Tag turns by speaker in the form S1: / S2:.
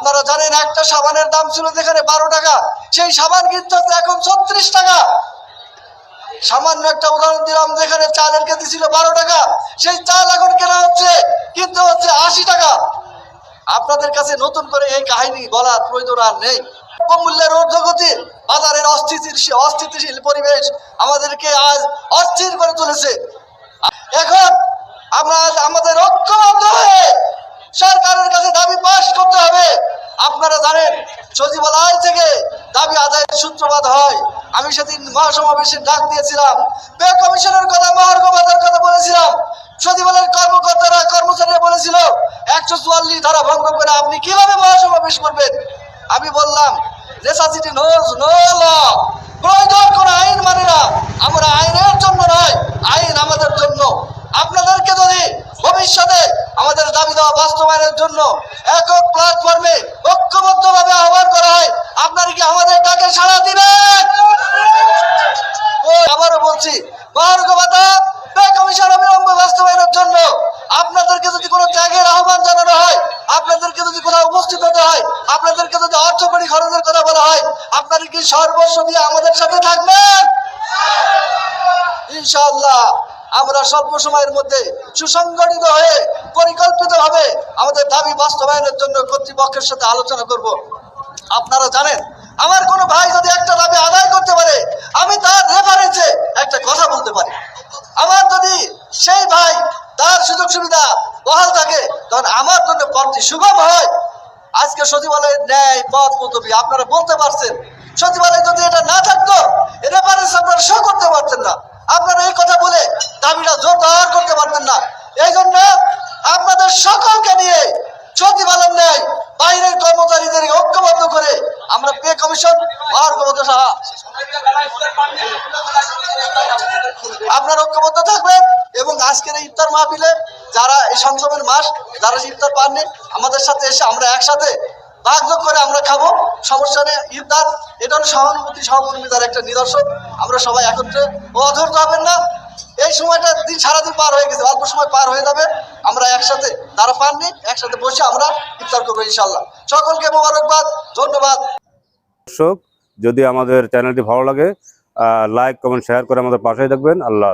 S1: আপনারা জানেন একটা সাবানের দাম ছিল যেখানে বারো টাকা, সেই সাবান কিন্তু এখন ছত্রিশ টাকা। সামান্য একটা উদাহরণ দিলাম, যেখানে চালের কেজি ছিল বারো টাকা, সেই চাল এখন কেনা হচ্ছে, কিন্তু হচ্ছে আশি টাকা। আপনাদের কাছে নতুন করে এই কাহিনী বলার প্রয়োজন আর নেই। মূল্যের ঊর্ধ্বগতির বাজারের অস্থিতিশীল অস্থিতিশীল পরিবেশ আমাদেরকে আজ অস্থির করে তুলেছে। এখন আমরা আমাদের ঐক্যবদ্ধ হয়ে সরকারের কাছে দাবি পাশ করতে হবে। আপনারা জানেন, সচিবালয় থেকে দাবি আদায়ের সূত্রপাত হয়। আমি সেদিন মহাসমাবেশের ডাক দিয়েছিলাম। পে কমিশনের কথা মহার্ঘ ভাতার কথা বলেছিলাম। সচিবালয়ের কর্মকর্তারা, কর্মচারীরা বলেছিল, একশো চুয়াল্লিশ ধারা ভঙ্গ করে আপনি কীভাবে মহাসমাবেশ করবেন? আমি বললাম নো প্রয়োজন কোনো আইন মানে না। আমরা আইনের জন্য নয়, আইন আমাদের জন্য। আপনাদেরকে ভবিষ্যতে আমাদের দাবি দেওয়া বাস্তবায়নের জন্য একক প্ল্যাটফর্মে ঐক্যবদ্ধভাবে আহ্বান করা হয় আপনারা কি আমাদের ডাকে সাড়া দিবেন ও আবারও বলছি মহার্ঘ ভাতা পে কমিশন অবিলম্ব বাস্তবায়নের জন্য আপনাদেরকে যদি কোনো ত্যাগের আহ্বান জানানো হয়, আপনাদেরকে যদি কোথাও উপস্থিত হতে হয়, আপনাদেরকে যদি অর্থ করি খরচের কথা বলা হয়, আপনারা কি সর্বস্ব দিয়ে আমাদের সাথে থাকবেন? ইনশাআল্লাহ, আমরা স্বল্প সময়ের মধ্যে সুসংগঠিত হয়ে পরিকল্পিতভাবে আমাদের দাবি বাস্তবায়নের জন্য কর্তৃপক্ষের সাথে আলোচনা করব। আপনারা জানেন, আমার কোনো ভাই যদি একটা দাবি আদায় করতে পারে, আমি তার রেফারেন্সে একটা কথা বলতে পারি। আমার যদি সেই ভাই তার সুযোগ সুবিধা বহাল থাকে, তখন আমার জন্য পথটি সুগম হয়। আজকে সচিবালয়ের ন্যায় পদ পদবি আপনারা বলতে পারছেন। সচিবালয় যদি এটা না থাকতো রেফারেন্স আপনারা শো করতে পারতেন না। আপনারা এই কথা বলে দাবিটা জোরদার করতে পারতেন না। এই জন্য আপনাদের সকলকে নিয়ে সচিবালয় ন্যায়, বাইরের কর্মচারীদের ঐক্যবদ্ধ করে আমরা পে কমিশন আর ক্ষমতা সাহা। আপনার ঐক্যবদ্ধ থাকবেন এবং আজকের এই ইফতার মাহফিলে যারা এই সংযমের মাস, যারা ইফতার পাননি, আমাদের সাথে এসে আমরা একসাথে ভাগযোগ করে আমরা খাব। সমস্যা নেই, ইফতার, এটা হলো সহানুভূতি সহকর্মিতার একটা নিদর্শন। আমরা সবাই একত্রে অধৈর্য হবেন না। এই সময়টা দিন সারাদিন পার হয়ে গেছে, অল্প সময় পার হয়ে যাবে। আমরা একসাথে তারা পাননি, একসাথে বসে আমরা ইফতার করব ইনশাল্লাহ সকলকে মোবারকবাদ, ধন্যবাদ।
S2: দর্শক, যদি আমাদের চ্যানেলটি ভালো লাগে লাইক কমেন্ট শেয়ার করে আমাদের পাশেই থাকবেন। আল্লাহ